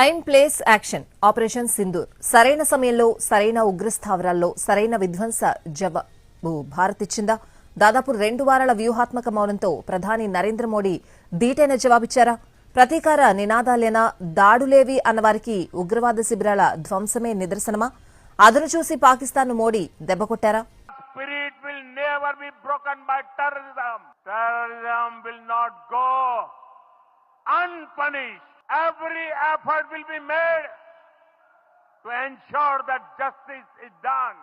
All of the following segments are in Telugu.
Time place action. Operation Sindoor. సరైన సమయంలో సరైన ఉగ్రస్థావరాల్లో సరైన విధ్వంస జవాబు భారత్ ఇచ్చిందా? దాదాపు రెండు వారాల వ్యూహాత్మక మౌనంతో ప్రధాని నరేంద్ర మోడీ ధీటైన జవాబిచ్చారా? ప్రతీకార నినాదాలేనా? దాడులేవి అన్నవారికి ఉగ్రవాద శిబిరాల ధ్వంసమే నిదర్శనమా? అదును చూసి Pakistan Modi దెబ్బకొట్టారా spirit will never be broken by terrorism. Terrorism will not go unpunished. Every effort will be made to ensure that justice is done.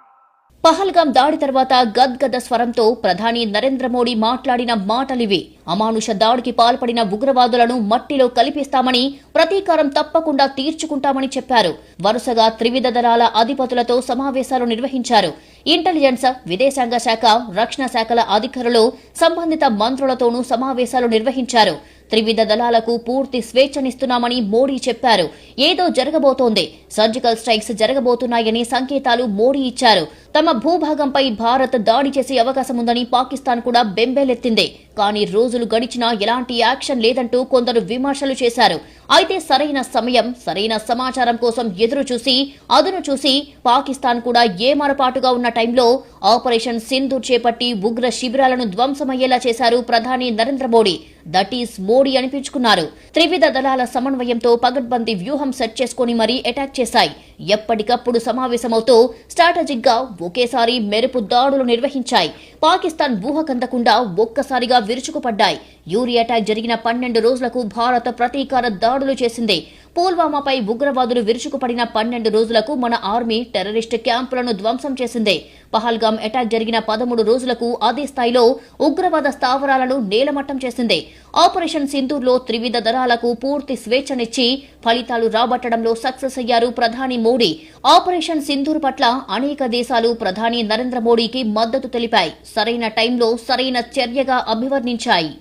Pahalgam దాడి తర్వాత గద్గద స్వరంతో ప్రధాని నరేంద్ర మోడీ మాట్లాడిన మాటలివి. అమానుష దాడికి పాల్పడిన ఉగ్రవాదులను మట్టిలో కలిపిస్తామని ప్రతీకారం తప్పకుండా తీర్చుకుంటామని చెప్పారు. వరుసగా త్రివిధ దళాల అధిపతులతో సమావేశాలు నిర్వహించారు. ఇంటెలిజెన్స్ విదేశాంగ శాఖ రక్షణ శాఖల అధికారులు సంబంధిత మంత్రులతోనూ సమావేశాలు నిర్వహించారు. త్రివిధ దళాలకు పూర్తి స్వేచ్ఛనిస్తున్నామని మోడీ చెప్పారు. ఏదో జరగబోతోంది. సర్జికల్ స్ట్రైక్స్ జరగబోతున్నాయని సంకేతాలు మోడీ ఇచ్చారు. తమ భూభాగంపై భారత్ దాడి చేసే అవకాశం ఉందని పాకిస్తాన్ కూడా బెంబేలెత్తింది. కానీ రోజులు గడిచినా ఎలాంటి యాక్షన్ లేదంటూ కొందరు విమర్శలు చేశారు. అయితే సరైన సమయం సరైన సమాచారం కోసం ఎదురు చూసి అదును చూసి పాకిస్తాన్ కూడా ఏమరపాటుగా ఉన్న టైంలో ఆపరేషన్ సింధూర్ చేపట్టి ఉగ్ర శిబిరాలను ధ్వంసమయ్యేలా చేశారు ప్రధాని నరేంద్ర మోడీ. దట్ ఈస్ మోడీ అనిపించుకున్నారు. త్రివిధ దళాల సమన్వయంతో పగడ్బందీ వ్యూహం సెట్ చేసుకుని మరీ అటాక్ చేశాయి. ఎప్పటికప్పుడు సమావేశమవుతూ స్ట్రాటజిక్గా ఒకేసారి మెరుపు దాడులు నిర్వహించాయి. పాకిస్తాన్ ఊహకందకుండా ఒక్కసారిగా విరుచుకుపడ్డాయి. యూరి అటాక్ జరిగిన పన్నెండు రోజులకు భారత ప్రతీకార దాడులు చేసింది. పుల్వామాపై ఉగ్రవాదులు విరుచుకుపడిన పన్నెండు రోజులకు మన ఆర్మీ టెర్రరిస్ట్ క్యాంపులను ధ్వంసం చేసింది. పహల్గాం అటాక్ జరిగిన పదమూడు రోజులకు అదే స్థాయిలో ఉగ్రవాద స్థావరాలను నేలమట్టం చేసింది. ఆపరేషన్ సింధూర్లో త్రివిధ దళాలకు పూర్తి స్వేచ్ఛనిచ్చి ఫలితాలు రాబట్టడంలో సక్సెస్ అయ్యారు ప్రధాని మోడీ. ఆపరేషన్ సింధూర్ పట్ల అనేక దేశాలు ప్రధాని నరేంద్ర మోడీకి మద్దతు తెలిపాయి. సరైన టైంలో సరైన చర్యగా అభివర్ణించాయి.